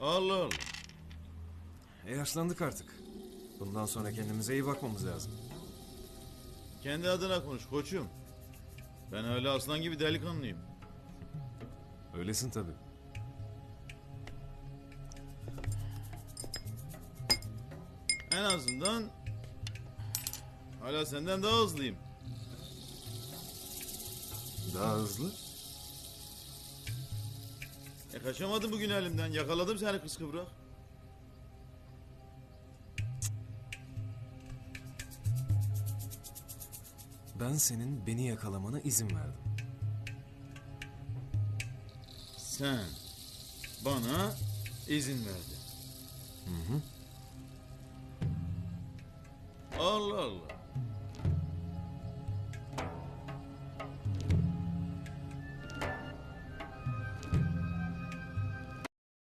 Allah Allah. E yaşlandık artık. Bundan sonra kendimize iyi bakmamız lazım. Kendi adına konuş koçum. Ben hala aslan gibi delikanlıyım. Öylesin tabii. En azından hala senden daha hızlıyım. Daha hızlı. E kaçamadın bugün elimden. Yakaladım seni kız kıvrak. Ben senin beni yakalamana izin verdim. Sen bana izin verdin. Allah Allah.